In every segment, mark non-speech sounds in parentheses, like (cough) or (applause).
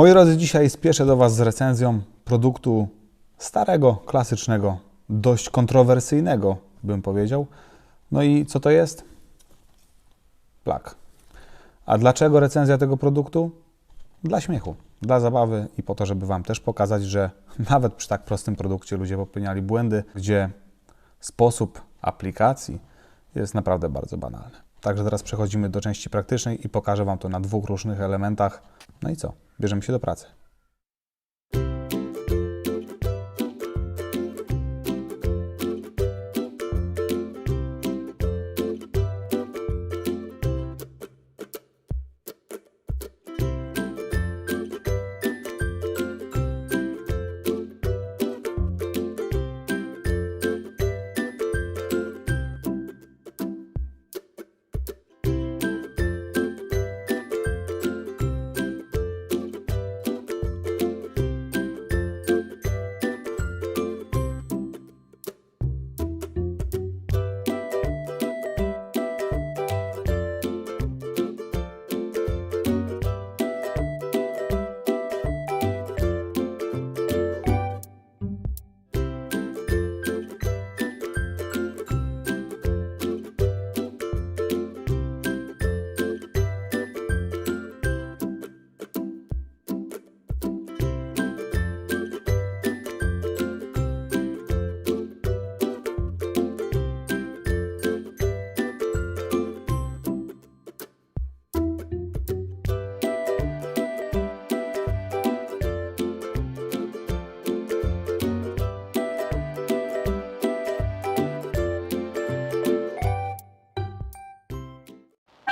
Moi drodzy, dzisiaj spieszę do Was z recenzją produktu starego, klasycznego, dość kontrowersyjnego, bym powiedział. No i co to jest? Plak. A dlaczego recenzja tego produktu? Dla śmiechu, dla zabawy i po to, żeby Wam też pokazać, że (laughs) nawet przy tak prostym produkcie ludzie popełniali błędy, gdzie sposób aplikacji jest naprawdę bardzo banalny. Także teraz przechodzimy do części praktycznej i pokażę Wam to na dwóch różnych elementach. No i co? Bierzemy się do pracy.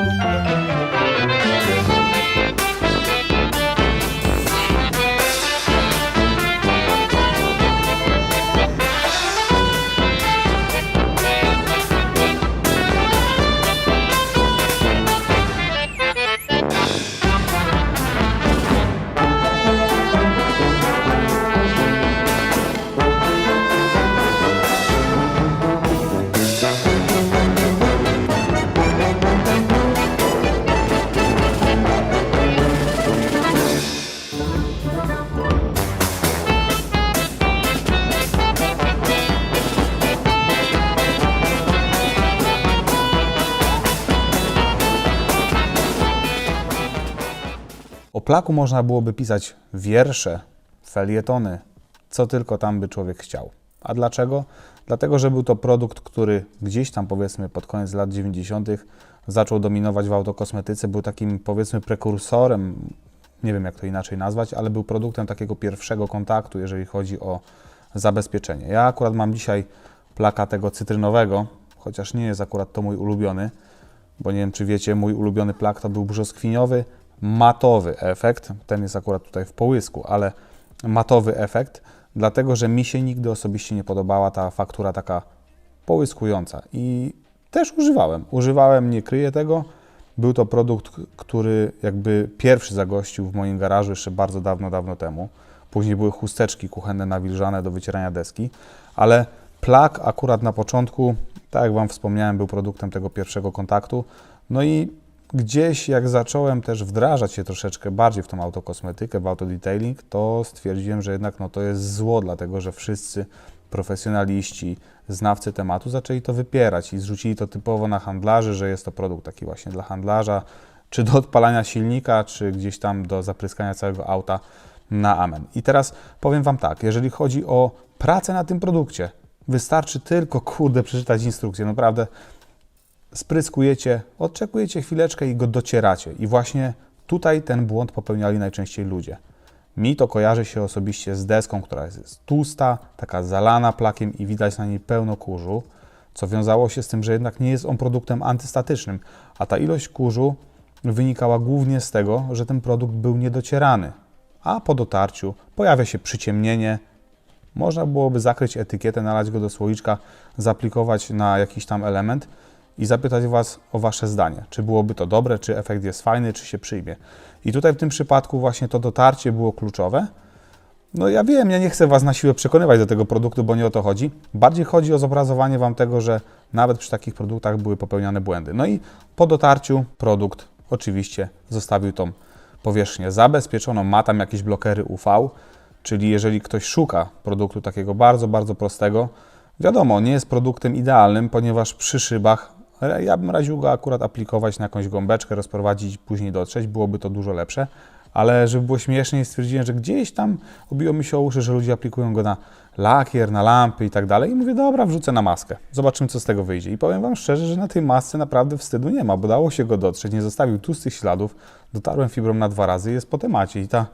O plaku można byłoby pisać wiersze, felietony, co tylko tam by człowiek chciał. A dlaczego? Dlatego, że był to produkt, który gdzieś tam powiedzmy pod koniec lat 90. zaczął dominować w autokosmetyce, był takim powiedzmy prekursorem, nie wiem jak to inaczej nazwać, ale był produktem takiego pierwszego kontaktu, jeżeli chodzi o zabezpieczenie. Ja akurat mam dzisiaj plaka tego cytrynowego, chociaż nie jest akurat to mój ulubiony, bo nie wiem czy wiecie, mój ulubiony plak to był brzoskwiniowy, matowy efekt. Ten jest akurat tutaj w połysku, ale matowy efekt, dlatego że mi się nigdy osobiście nie podobała ta faktura taka połyskująca. I też używałem. Używałem, nie kryję tego. Był to produkt, który jakby pierwszy zagościł w moim garażu jeszcze bardzo dawno, dawno temu. Później były chusteczki kuchenne nawilżane do wycierania deski, ale plak akurat na początku, tak jak Wam wspomniałem, był produktem tego pierwszego kontaktu. No i gdzieś jak zacząłem też wdrażać się troszeczkę bardziej w tą autokosmetykę, w autodetailing, to stwierdziłem, że jednak no, to jest zło, dlatego że wszyscy profesjonaliści, znawcy tematu zaczęli to wypierać i zrzucili to typowo na handlarzy, że jest to produkt taki właśnie dla handlarza, czy do odpalania silnika, czy gdzieś tam do zapryskania całego auta na amen. I teraz powiem Wam tak, jeżeli chodzi o pracę na tym produkcie, wystarczy tylko, kurde, przeczytać instrukcję. Naprawdę spryskujecie, odczekujecie chwileczkę i go docieracie. I właśnie tutaj ten błąd popełniali najczęściej ludzie. Mi to kojarzy się osobiście z deską, która jest tłusta, taka zalana plakiem i widać na niej pełno kurzu, co wiązało się z tym, że jednak nie jest on produktem antystatycznym, a ta ilość kurzu wynikała głównie z tego, że ten produkt był niedocierany, a po dotarciu pojawia się przyciemnienie, można byłoby zakryć etykietę, nalać go do słoiczka, zaplikować na jakiś tam element i zapytać Was o Wasze zdanie. Czy byłoby to dobre, czy efekt jest fajny, czy się przyjmie. I tutaj w tym przypadku właśnie to dotarcie było kluczowe. No ja wiem, ja nie chcę Was na siłę przekonywać do tego produktu, bo nie o to chodzi. Bardziej chodzi o zobrazowanie Wam tego, że nawet przy takich produktach były popełniane błędy. No i po dotarciu produkt oczywiście zostawił tą powierzchnię zabezpieczoną, ma tam jakieś blokery UV, czyli jeżeli ktoś szuka produktu takiego bardzo, bardzo prostego, wiadomo, nie jest produktem idealnym, ponieważ przy szybach ja bym radził go akurat aplikować na jakąś gąbeczkę, rozprowadzić później dotrzeć, byłoby to dużo lepsze. Ale żeby było śmiesznie, stwierdziłem, że gdzieś tam obiło mi się o uszy, że ludzie aplikują go na lakier, na lampy i tak dalej. I mówię, dobra, wrzucę na maskę. Zobaczymy, co z tego wyjdzie. I powiem Wam szczerze, że na tej masce naprawdę wstydu nie ma, bo dało się go dotrzeć, nie zostawił tłustych śladów. Dotarłem fibrą na dwa razy i jest po temacie. I ta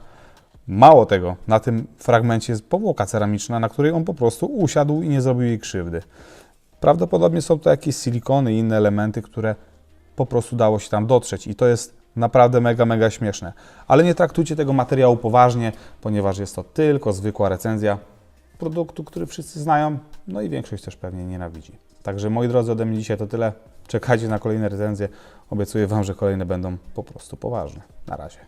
Mało tego, na tym fragmencie jest powłoka ceramiczna, na której on po prostu usiadł i nie zrobił jej krzywdy. Prawdopodobnie są to jakieś silikony i inne elementy, które po prostu dało się tam dotrzeć i to jest naprawdę mega, mega śmieszne. Ale nie traktujcie tego materiału poważnie, ponieważ jest to tylko zwykła recenzja produktu, który wszyscy znają, no i większość też pewnie nienawidzi. Także moi drodzy, ode mnie dzisiaj to tyle. Czekajcie na kolejne recenzje. Obiecuję Wam, że kolejne będą po prostu poważne. Na razie.